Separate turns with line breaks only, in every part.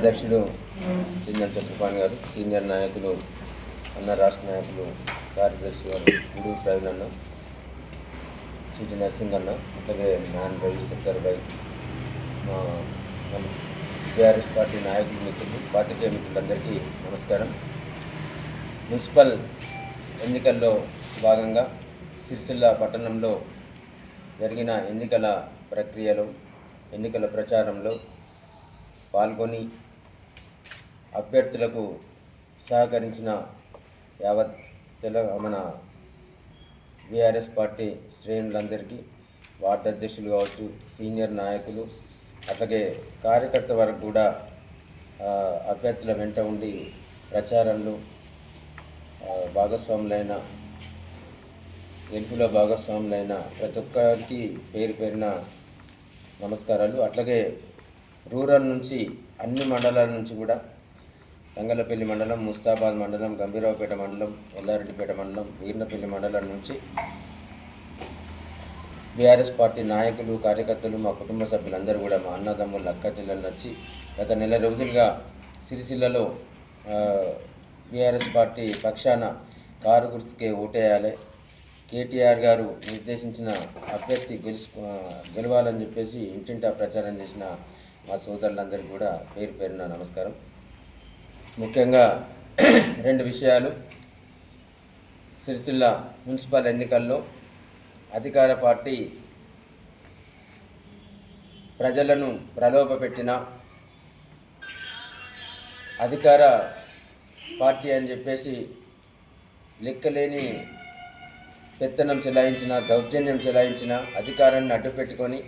అధ్యక్షుడు చిందన్ చక్రపాణి గారు సీనియర్ నాయకులు అన్న రాష్ట్ర నాయకులు కార్యదర్శి గారు గురు ప్రవీణ్ అన్న చిటి నర్సింగ్ అన్న అలాగే నాన్ రవి శంకర్ బై మా టీఆర్ఎస్ పార్టీ నాయకులు మిత్రులు పాత్రికేయ మిత్రులందరికీ నమస్కారం. మున్సిపల్ ఎన్నికల్లో భాగంగా సిరిసిల్ల పట్టణంలో జరిగిన ఎన్నికల ప్రక్రియలో ఎన్నికల ప్రచారంలో పాల్గొని అభ్యర్థులకు సహకరించిన యావత్ తెల మన బీఆర్ఎస్ పార్టీ శ్రేణులందరికీ వార్డు అధ్యక్షులు కావచ్చు సీనియర్ నాయకులు అట్లాగే కార్యకర్త వరకు కూడా అభ్యర్థుల వెంట ఉండి ప్రచారంలో భాగస్వాములైన గెలుపులో భాగస్వాములైన ప్రతి ఒక్కరికి పేరు పేరిన నమస్కారాలు. అట్లాగే రూరల్ నుంచి అన్ని మండలాల నుంచి కూడా తంగలపల్లి మండలం ముస్తాబాద్ మండలం గంభీరావుపేట మండలం ఎల్లారెడ్డిపేట మండలం వీర్నపల్లి మండలం నుంచి బీఆర్ఎస్ పార్టీ నాయకులు కార్యకర్తలు మా కుటుంబ సభ్యులందరూ కూడా మా అన్నదమ్ములు అక్క చెల్లెలు నచ్చి గత నెల రోజులుగా సిరిసిల్లలో బీఆర్ఎస్ పార్టీ పక్షాన కారు గుర్తుకే ఓటేయాలి. కేటీఆర్ గారు నిర్దేశించిన అభ్యర్థి గెలుసు గెలవాలని చెప్పేసి ఇంటింటా ప్రచారం చేసిన మా సోదరులందరికీ కూడా పేరు పేరున నమస్కారం. ముఖ్యంగా రెండు విషయాలు. సిరిసిల్ల మున్సిపల్ ఎన్నికల్లో అధికార పార్టీ ప్రజలను ప్రలోభపెట్టిన అధికార పార్టీ అని చెప్పేసి లెక్కలేని పెత్తనం చెలాయించిన దౌర్జన్యం చెలాయించిన అధికారాన్ని అడ్డుపెట్టుకొని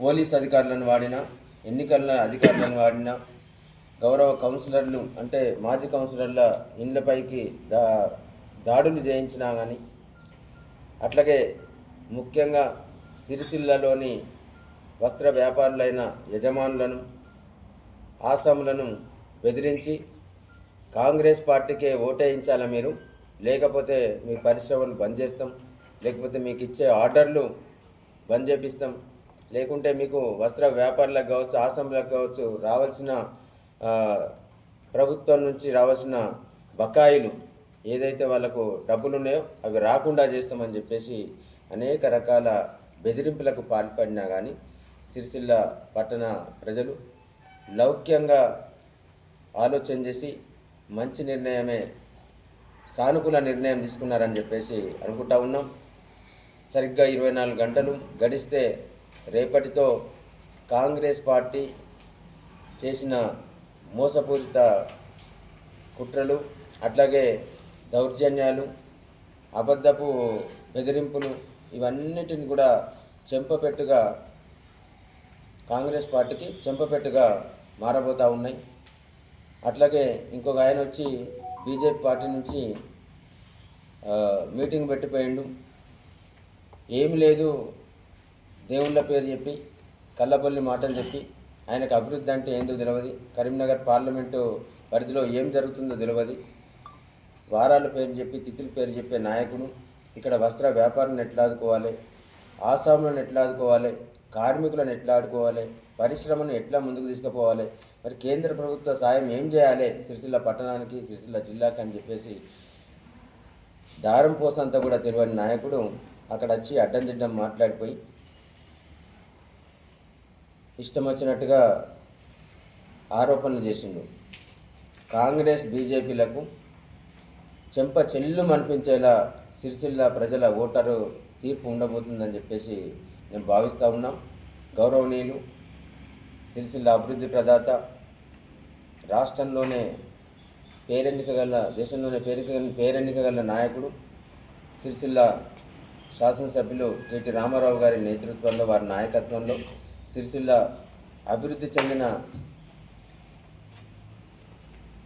పోలీస్ అధికారులను వాడిన ఎన్నికల అధికారులను వాడిన గౌరవ కౌన్సిలర్లు అంటే మాజీ కౌన్సిలర్ల ఇండ్లపైకి దా దాడులు చేయించినా కానీ అట్లాగే ముఖ్యంగా సిరిసిల్లలోని వస్త్ర వ్యాపారులైన యజమానులను ఆసాములను బెదిరించి కాంగ్రెస్ పార్టీకే ఓటేయించాలా మీరు? లేకపోతే మీ పరిశ్రమలు బంద్ చేస్తాం లేకపోతే మీకు ఇచ్చే ఆర్డర్లు బంద్ చేపిస్తాం. లేకుంటే మీకు వస్త్ర వ్యాపారులకు కావచ్చు ఆసాములకు కావచ్చు రావాల్సిన ప్రభుత్వం నుంచి రావాల్సిన బకాయిలు ఏదైతే వాళ్ళకు డబ్బులు ఉన్నాయో అవి రాకుండా చేస్తామని చెప్పేసి అనేక రకాల బెదిరింపులకు పాల్పడినా కానీ సిరిసిల్ల పట్టణ ప్రజలు లౌక్యంగా ఆలోచన చేసి మంచి నిర్ణయమే సానుకూల నిర్ణయం తీసుకున్నారని చెప్పేసి అనుకుంటా ఉన్నాం. సరిగ్గా ఇరవై నాలుగు గంటలు గడిస్తే రేపటితో కాంగ్రెస్ పార్టీ చేసిన మోసపూరిత కుట్రలు అట్లాగే దౌర్జన్యాలు అబద్ధపు బెదిరింపులు ఇవన్నిటిని కూడా చెంపపెట్టుగా కాంగ్రెస్ పార్టీకి చెంపపెట్టుగా మారబోతూ ఉన్నాయి. అట్లాగే ఇంకొక ఆయన వచ్చి బీజేపీ పార్టీ నుంచి మీటింగ్ పెట్టిపోయిండు. ఏమి లేదు దేవుళ్ళ పేరు చెప్పి కళ్ళబొల్లి మాటలు చెప్పి ఆయనకు అభివృద్ధి అంటే ఏందో తెలియదు కరీంనగర్ పార్లమెంటు పరిధిలో ఏం జరుగుతుందో తెలియదు వారాల పేరు చెప్పి తిథుల పేరు చెప్పే నాయకుడు. ఇక్కడ వస్త్ర వ్యాపారం ఎట్లా ఆదుకోవాలి ఆసాములను ఎట్లా ఆదుకోవాలి కార్మికులను ఎట్లా ఆడుకోవాలి పరిశ్రమను ఎట్లా ముందుకు తీసుకుపోవాలి? మరి కేంద్ర ప్రభుత్వ సాయం ఏం చేయాలి? సిరిసిల్ల పట్టణానికి సిరిసిల్ల జిల్లాకి అని చెప్పేసి దారం పోసంతా కూడా తెలియని నాయకుడు అక్కడ వచ్చి అడ్డం తిడ్డం మాట్లాడిపోయి ఇష్టం వచ్చినట్టుగా ఆరోపణలు చేసిండు. కాంగ్రెస్ బీజేపీలకు చెంప చెల్లు అనిపించేలా సిరిసిల్ల ప్రజల ఓటరు తీర్పు ఉండబోతుందని చెప్పేసి నేను భావిస్తూ ఉన్నాం. గౌరవనీయులు సిరిసిల్ల అభివృద్ధి ప్రదాత రాష్ట్రంలోనే పేరెన్నిక గల దేశంలోనే పేరిక పేరెన్నిక గల నాయకుడు సిరిసిల్ల శాసనసభ్యులు కేటీ రామారావు గారి నేతృత్వంలో వారి నాయకత్వంలో సిరిసిల్ల అభివృద్ధి చెందిన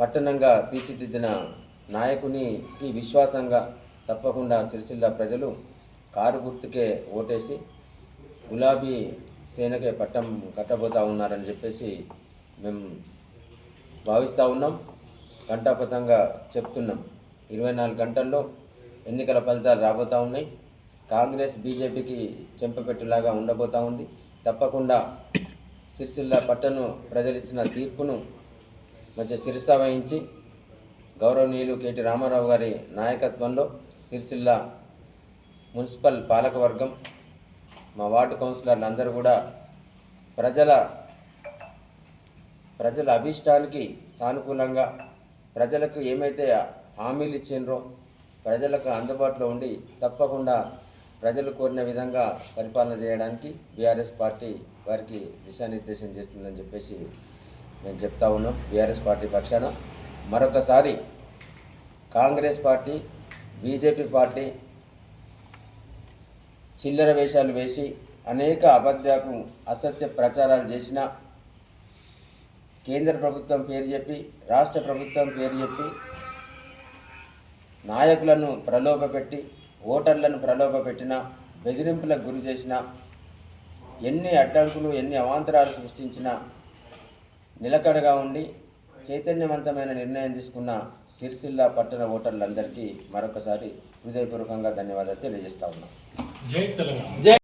పట్టణంగా తీర్చిదిద్దిన నాయకునికి విశ్వాసంగా తప్పకుండా సిరిసిల్ల ప్రజలు కారు గుర్తుకే ఓటేసి గులాబీ సేనకే పట్టం కట్టబోతా ఉన్నారని చెప్పేసి మేము భావిస్తూ ఉన్నాం. గంటాపతంగా చెప్తున్నాం. ఇరవై నాలుగు గంటల్లో ఎన్నికల ఫలితాలు రాబోతూ ఉన్నాయి. కాంగ్రెస్ బీజేపీకి చెంపపెట్టులాగా ఉండబోతూ ఉంది. తప్పకుండా సిరిసిల్ల పట్టణ ప్రజలు ఇచ్చిన తీర్పును మంచి శిరస వహించి గౌరవనీయులు కేటీ రామారావు గారి నాయకత్వంలో సిరిసిల్ల మున్సిపల్ పాలకవర్గం మా వార్డు కౌన్సిలర్లు అందరూ కూడా ప్రజల ప్రజల అభిష్టానికి సానుకూలంగా ప్రజలకు ఏమైతే హామీలు ఇచ్చిండ్రో ప్రజలకు అందుబాటులో ఉండి తప్పకుండా ప్రజలు కోరిన విధంగా పరిపాలన చేయడానికి బీఆర్ఎస్ పార్టీ వారికి దిశానిర్దేశం చేస్తుందని చెప్పేసి మేము చెప్తా ఉన్నాం. బీఆర్ఎస్ పార్టీ పక్షాన మరొకసారి కాంగ్రెస్ పార్టీ బీజేపీ పార్టీ చిల్లర వేషాలు వేసి అనేక అబద్ధపు అసత్య ప్రచారాలు చేసిన కేంద్ర ప్రభుత్వం పేరు చెప్పి రాష్ట్ర ప్రభుత్వం పేరు చెప్పి నాయకులను ప్రలోభపెట్టి ఓటర్లను ప్రలోభపెట్టిన బెదిరింపులకు గురి చేసిన ఎన్ని అడ్డంకులు ఎన్ని అవాంతరాలు సృష్టించినా నిలకడగా ఉండి చైతన్యవంతమైన నిర్ణయం తీసుకున్న సిరిసిల్ల పట్టణ ఓటర్లందరికీ మరొకసారి హృదయపూర్వకంగా ధన్యవాదాలు తెలియజేస్తా ఉన్నాం.
జై తెలంగాణ.